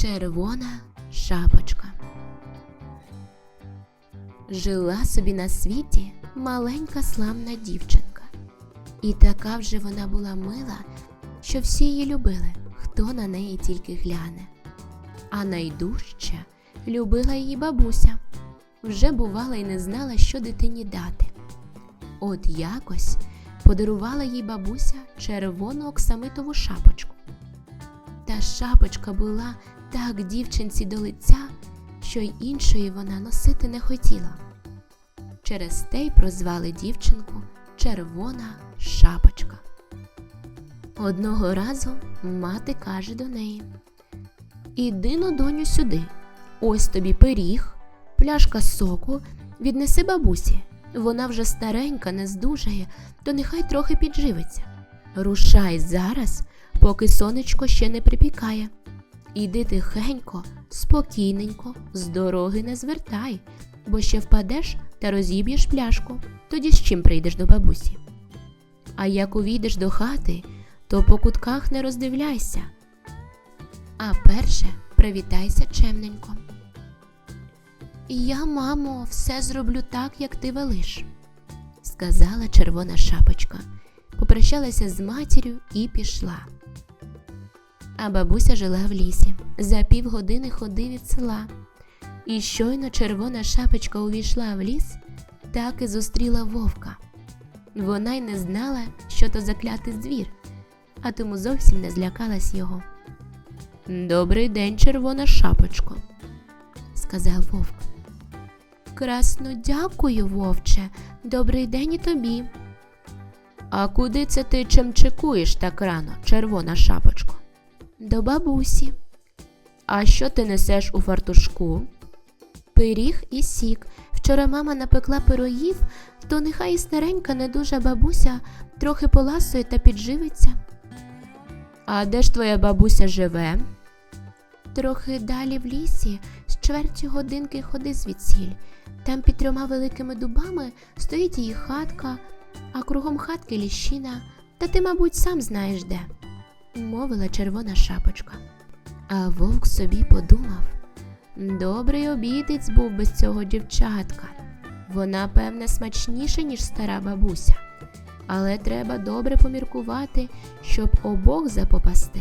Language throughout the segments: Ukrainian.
Червона шапочка. Жила собі на світі маленька славна дівчинка. І така вже вона була мила, що всі її любили, хто на неї тільки гляне. А найдужче любила її бабуся. Вже бувала і не знала, що дитині дати. От якось подарувала їй бабуся червону оксамитову шапочку. Та шапочка була так дівчинці до лиця, що й іншої вона носити не хотіла. Через те й прозвали дівчинку Червона шапочка. Одного разу мати каже до неї: Іди на доню сюди. Ось тобі пиріг, пляшка соку, віднеси бабусі. Вона вже старенька, не здужає, то нехай трохи підживиться. Рушай зараз, поки сонечко ще не припікає. Іди тихенько, спокійненько, з дороги не звертай, бо ще впадеш та розіб'єш пляшку, тоді з чим прийдеш до бабусі. А як увійдеш до хати, то по кутках не роздивляйся. А перше привітайся чемненько. Я, мамо, все зроблю так, як ти велиш, сказала червона шапочка, попрощалася з матір'ю і пішла. А бабуся жила в лісі, за півгодини ходи від села. І щойно червона шапочка увійшла в ліс, так і зустріла вовка. Вона й не знала, що то заклятий звір, а тому зовсім не злякалась його. Добрий день, червона шапочко, сказав вовк. Красно дякую, вовче. Добрий день і тобі. А куди це ти чимчикуєш так рано, червона шапочко? До бабусі. А що ти несеш у фартушку? Пиріг і сік. Вчора мама напекла пирогів, то нехай і старенька недужа бабуся трохи поласує та підживиться. А де ж твоя бабуся живе? Трохи далі в лісі, з чверті годинки ходи звідсіль. Там під трьома великими дубами стоїть її хатка, а кругом хатки ліщина, та ти, мабуть, сам знаєш де, мовила червона шапочка. А вовк собі подумав добрий обідець був без цього дівчатка. Вона, певне, смачніша, ніж стара бабуся, але треба добре поміркувати, щоб обох запопасти.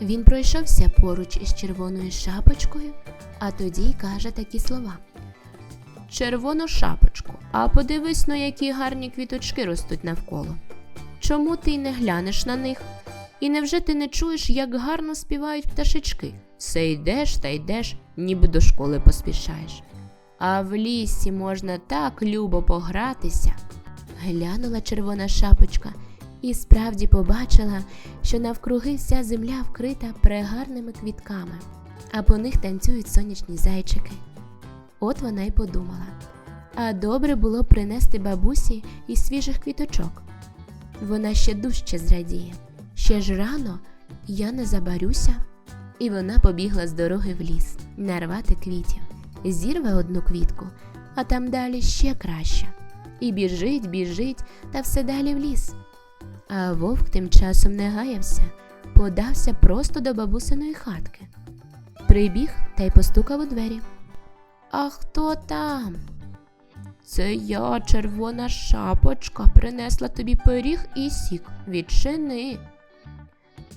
Він пройшовся поруч із червоною шапочкою, а тоді й каже такі слова. Червону шапочку, а подивись на які гарні квіточки ростуть навколо. Чому ти не глянеш на них? І невже ти не чуєш, як гарно співають пташечки? Все йдеш та йдеш, ніби до школи поспішаєш. А в лісі можна так любо погратися. Глянула червона шапочка і справді побачила, що навкруги вся земля вкрита прегарними квітками, а по них танцюють сонячні зайчики. От вона й подумала. А добре було принести бабусі і свіжих квіточок. Вона ще дужче зрадіє. Ще ж рано я не забарюся. І вона побігла з дороги в ліс нарвати квітів. Зірве одну квітку, а там далі ще краще. І біжить, біжить, та все далі в ліс. А вовк тим часом не гаявся, подався просто до бабусиної хатки. Прибіг та й постукав у двері. А хто там? Це я, червона шапочка, принесла тобі пиріг і сік. Відчини.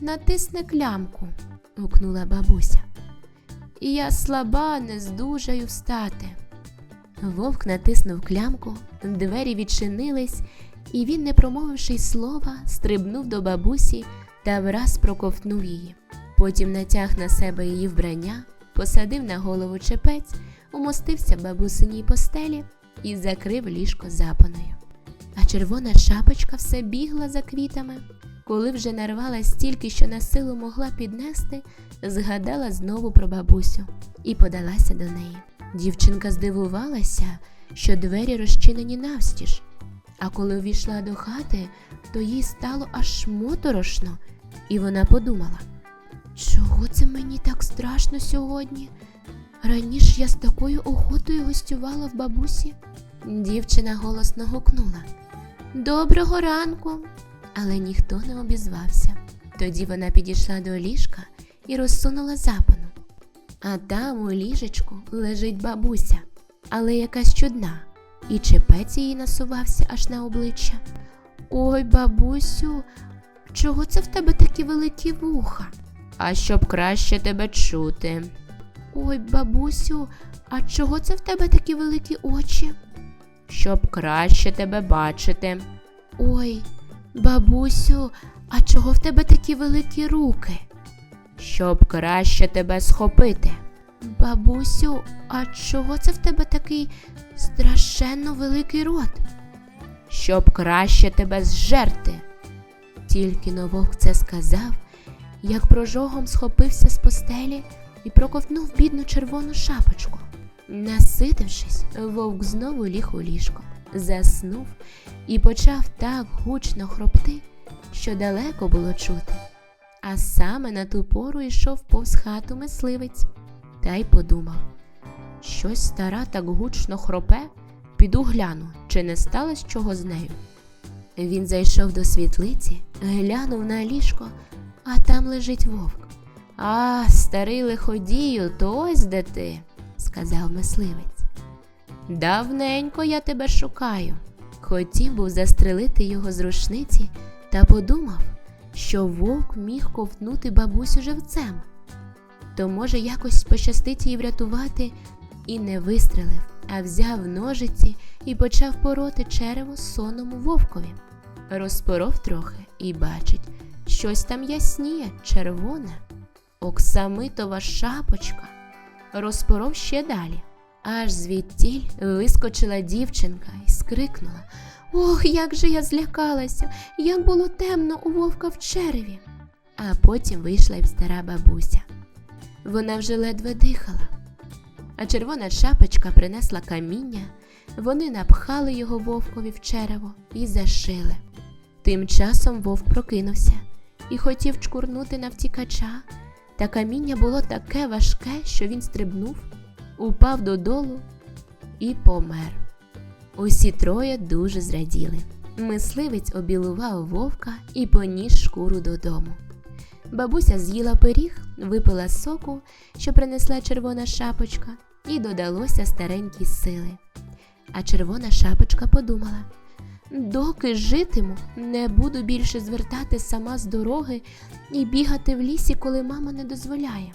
Натисни клямку, гукнула бабуся. Я слаба, не здужаю встати. Вовк натиснув клямку, двері відчинились, і він, не промовивши й слова, стрибнув до бабусі та враз проковтнув її. Потім натяг на себе її вбрання, посадив на голову чепець, умостився бабусиній постелі і закрив ліжко запаною. А червона шапочка все бігла за квітами. Коли вже нарвала стільки, що на силу могла піднести, згадала знову про бабусю і подалася до неї. Дівчинка здивувалася, що двері розчинені навстіж, а коли увійшла до хати, то їй стало аж моторошно, і вона подумала, чого це мені так страшно сьогодні? Раніше я з такою охотою гостювала в бабусі. Дівчина голосно гукнула Доброго ранку. Але ніхто не обізвався. Тоді вона підійшла до ліжка і розсунула запану. А там у ліжечку лежить бабуся, але якась чудна, і чепець її насувався аж на обличчя. Ой, бабусю, чого це в тебе такі великі вуха? А щоб краще тебе чути. Ой, бабусю, а чого це в тебе такі великі очі? Щоб краще тебе бачити. Ой, бабусю, а чого в тебе такі великі руки? Щоб краще тебе схопити. Бабусю, а чого це в тебе такий страшенно великий рот? Щоб краще тебе зжерти. Тільки но вовк це сказав, як прожогом схопився з постелі і проковтнув бідну червону шапочку. Наситившись, вовк знову ліг у ліжко, заснув і почав так гучно хропти, що далеко було чути. А саме на ту пору йшов повз хату мисливець та й подумав щось стара так гучно хропе, піду гляну, чи не сталося чого з нею. Він зайшов до світлиці, глянув на ліжко, а там лежить вовк. А, старий лиходію, то ось де ти, сказав мисливець. Давненько я тебе шукаю. Хотів був застрелити його з рушниці та подумав, що вовк міг ковтнути бабусю живцем. То, може, якось пощастить її врятувати, і не вистрелив, а взяв ножиці і почав пороти черево сонному вовкові. Розпоров трохи і бачить, щось там ясніє, червоне, оксамитова шапочка. Розпоров ще далі. Аж звідтіль вискочила дівчинка і скрикнула Ох, як же я злякалася, як було темно у вовка в череві. А потім вийшла й стара бабуся. Вона вже ледве дихала. А червона шапочка принесла каміння, вони напхали його вовкові в черево і зашили. Тим часом вовк прокинувся і хотів чкурнути на втікача, та каміння було таке важке, що він стрибнув, упав додолу і помер. Усі троє дуже зраділи. Мисливець обілував вовка і поніс шкуру додому. Бабуся з'їла пиріг, випила соку, що принесла червона шапочка, і додалося старенькі сили. А червона шапочка подумала доки житиму, не буду більше звертати сама з дороги і бігати в лісі, коли мама не дозволяє.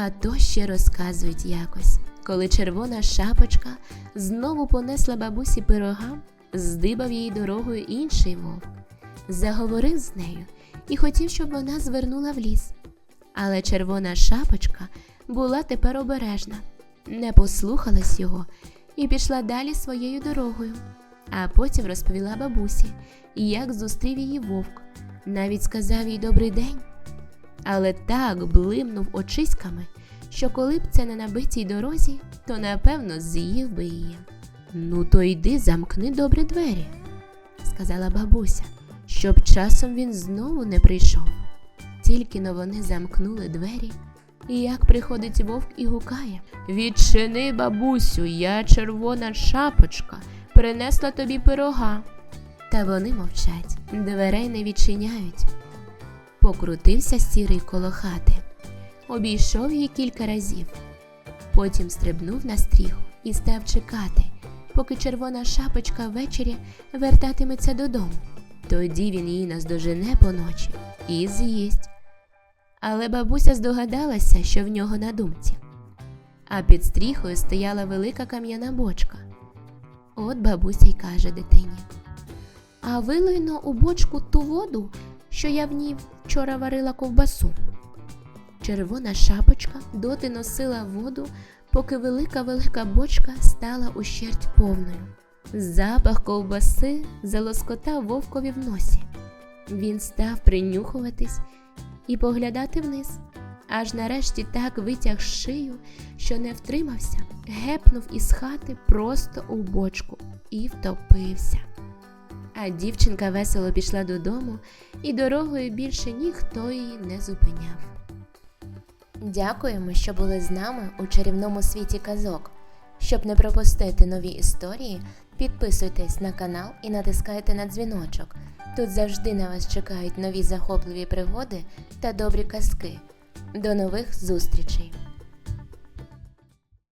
А то ще розказують якось, коли червона шапочка знову понесла бабусі пирога, здибав її дорогою інший вовк, заговорив з нею і хотів, щоб вона звернула в ліс. Але червона шапочка була тепер обережна, не послухалась його і пішла далі своєю дорогою. А потім розповіла бабусі, як зустрів її вовк, навіть сказав їй добрий день. Але так блимнув очиськами, що коли б це не на битій дорозі, то напевно з'їв би її. Ну, то йди замкни добре двері, сказала бабуся, щоб часом він знову не прийшов. Тільки но вони замкнули двері, і як приходить вовк і гукає Відчини, бабусю, я червона шапочка, принесла тобі пирога. Та вони мовчать, дверей не відчиняють. Покрутився сірий коло хати, обійшов її кілька разів, потім стрибнув на стріху і став чекати, поки червона шапочка ввечері вертатиметься додому. Тоді він її наздожене поночі і з'їсть. Але бабуся здогадалася, що в нього на думці. А під стріхою стояла велика кам'яна бочка. От бабуся й каже дитині. А вилийно у бочку ту воду, що я в ній вчора варила ковбасу. Червона шапочка доти носила воду, поки велика велика бочка стала ущерть повною. Запах ковбаси залоскотав вовкові в носі. Він став принюхуватись і поглядати вниз, аж нарешті так витяг шию, що не втримався, гепнув із хати просто у бочку і втопився. А дівчинка весело пішла додому, і дорогою більше ніхто її не зупиняв. Дякуємо, що були з нами у чарівному світі казок. Щоб не пропустити нові історії, підписуйтесь на канал і натискайте на дзвіночок. Тут завжди на вас чекають нові захопливі пригоди та добрі казки. До нових зустрічей!